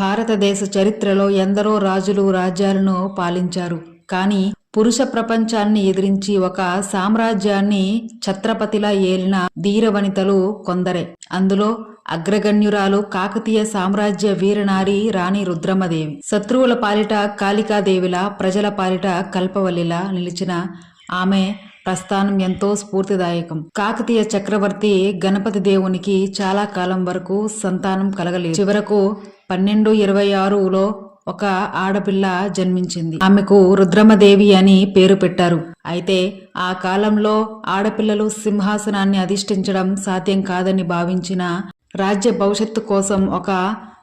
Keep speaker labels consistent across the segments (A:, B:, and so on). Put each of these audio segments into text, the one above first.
A: భారతదేశ చరిత్రలో ఎందరో రాజులు రాజ్యాలను పాలించారు. కానీ పురుష ప్రపంచాన్ని ఎదిరించి ఒక సామ్రాజ్యాన్ని ఛత్రపతిలా ఏలిన ధీరవనితలు కొందరే. అందులో అగ్రగణ్యురాలు కాకతీయ సామ్రాజ్య వీరనారి రాణి రుద్రమదేవి. శత్రువుల పాలిట కాళికాదేవిలా ప్రజల పాలిట కల్పవల్లిలా నిలిచిన ఆమె ప్రస్థానం ఎంతో స్ఫూర్తిదాయకం. కాకతీయ చక్రవర్తి గణపతి దేవునికి చాలా కాలం వరకు సంతానం కలగలేదు. చివరకు పన్నెండు ఇరవై ఆరులో ఒక ఆడపిల్ల జన్మించింది. ఆమెకు రుద్రమదేవి అని పేరు పెట్టారు. అయితే ఆ కాలంలో ఆడపిల్లలు సింహాసనాన్ని అధిష్ఠించడం సాధ్యం కాదని భావించిన రాజ్య భవిష్యత్తు కోసం ఒక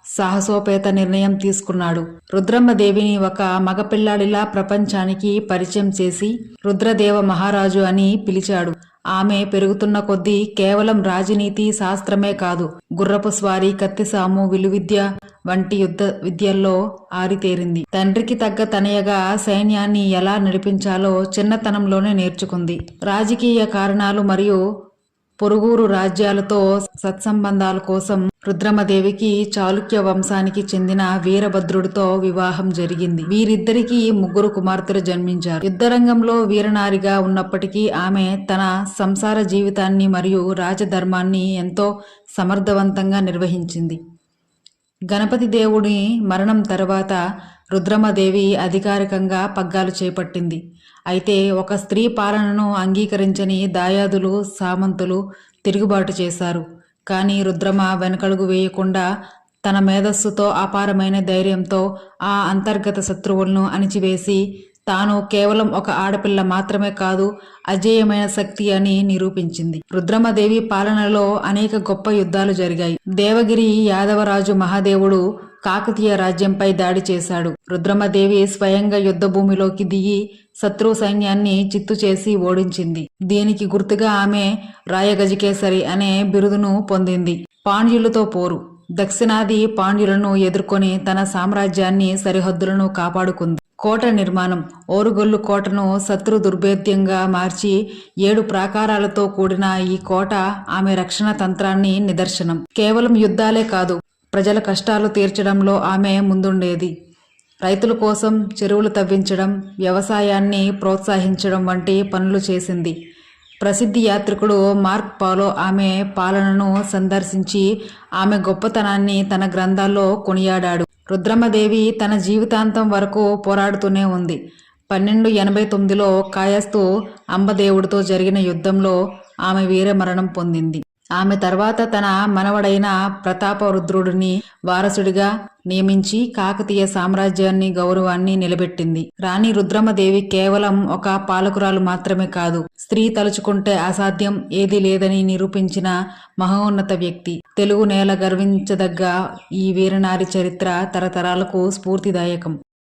A: సాహసోపేత నిర్ణయం తీసుకున్నాడు. రుద్రమ్మదేవిని ఒక మగపిల్లాడిలా ప్రపంచానికి పరిచయం చేసి రుద్రదేవ మహారాజు అని పిలిచాడు. ఆమె పెరుగుతున్న కొద్దీ కేవలం రాజనీతి శాస్త్రమే కాదు గుర్రపు స్వారీ కత్తిసాము విలువిద్య వంటి యుద్ధ విద్యల్లో ఆరితేరింది. తండ్రికి తగ్గ తనయగా సైన్యాన్ని ఎలా నడిపించాలో చిన్నతనంలోనే నేర్చుకుంది. రాజకీయ కారణాలు మరియు పొరుగురు రాజ్యాలతో సత్సంబంధాల కోసం రుద్రమదేవికి చాళుక్య వంశానికి చెందిన వీరభద్రుడితో వివాహం జరిగింది. వీరిద్దరికీ ముగ్గురు కుమార్తెలు జన్మించారు. యుద్ధరంగంలో వీరనారిగా ఉన్నప్పటికీ ఆమె తన సంసార జీవితాన్ని మరియు రాజధర్మాన్ని ఎంతో సమర్థవంతంగా నిర్వహించింది. గణపతి దేవుడి మరణం తర్వాత రుద్రమదేవి అధికారికంగా పగ్గాలు చేపట్టింది. అయితే ఒక స్త్రీ పాలనను అంగీకరించని దాయాదులు సామంతులు తిరుగుబాటు చేశారు. కానీ రుద్రమ వెనకడుగు వేయకుండా తన మేధస్సుతో అపారమైన ధైర్యంతో ఆ అంతర్గత శత్రువులను అణిచివేసి తాను కేవలం ఒక ఆడపిల్ల మాత్రమే కాదు అజేయమైన శక్తి అని నిరూపించింది. రుద్రమదేవి పాలనలో అనేక గొప్ప యుద్ధాలు జరిగాయి. దేవగిరి యాదవరాజు మహాదేవుడు కాకతీయ రాజ్యంపై దాడి చేశాడు. రుద్రమదేవి స్వయంగా యుద్ధభూమిలోకి దిగి శత్రు సైన్యాన్ని చిత్తు చేసి ఓడించింది. దీనికి గుర్తుగా ఆమె రాయగజకేసరి అనే బిరుదును పొందింది. పాండ్యులతో పోరు. దక్షిణాది పాండ్యులను ఎదుర్కొని తన సామ్రాజ్యాన్ని సరిహద్దులను కాపాడుకుంది. కోట నిర్మాణం. ఓరుగొల్లు కోటను శత్రు దుర్భేద్యంగా మార్చి ఏడు ప్రాకారాలతో కూడిన ఈ కోట ఆమె రక్షణ తంత్రాన్ని నిదర్శనం. కేవలం యుద్ధాలే కాదు ప్రజల కష్టాలు తీర్చడంలో ఆమె ముందుండేది. రైతుల కోసం చెరువులు తవ్వించడం వ్యవసాయాన్ని ప్రోత్సహించడం వంటి పనులు చేసింది. ప్రసిద్ధి యాత్రికుడు మార్క్ పాలో ఆమె పాలనను సందర్శించి ఆమె గొప్పతనాన్ని తన గ్రంథాల్లో కొనియాడాడు. రుద్రమదేవి తన జీవితాంతం వరకు పోరాడుతూనే ఉంది. పన్నెండు ఎనభై తొమ్మిదిలో కాయస్తు అంబదేవుడితో జరిగిన యుద్ధంలో ఆమె వీరమరణం పొందింది. ఆమె తర్వాత తన మనవడైన ప్రతాపరుద్రుడిని వారసుడిగా నియమించి కాకతీయ సామ్రాజ్యాన్ని గౌరవాన్ని నిలబెట్టింది. రాణి రుద్రమదేవి కేవలం ఒక పాలకురాలు మాత్రమే కాదు స్త్రీ తలుచుకుంటే అసాధ్యం ఏది లేదని నిరూపించిన మహోన్నత వ్యక్తి. తెలుగు నేల గర్వించదగ్గ ఈ వీరనారి చరిత్ర తరతరాలకు స్ఫూర్తిదాయకం.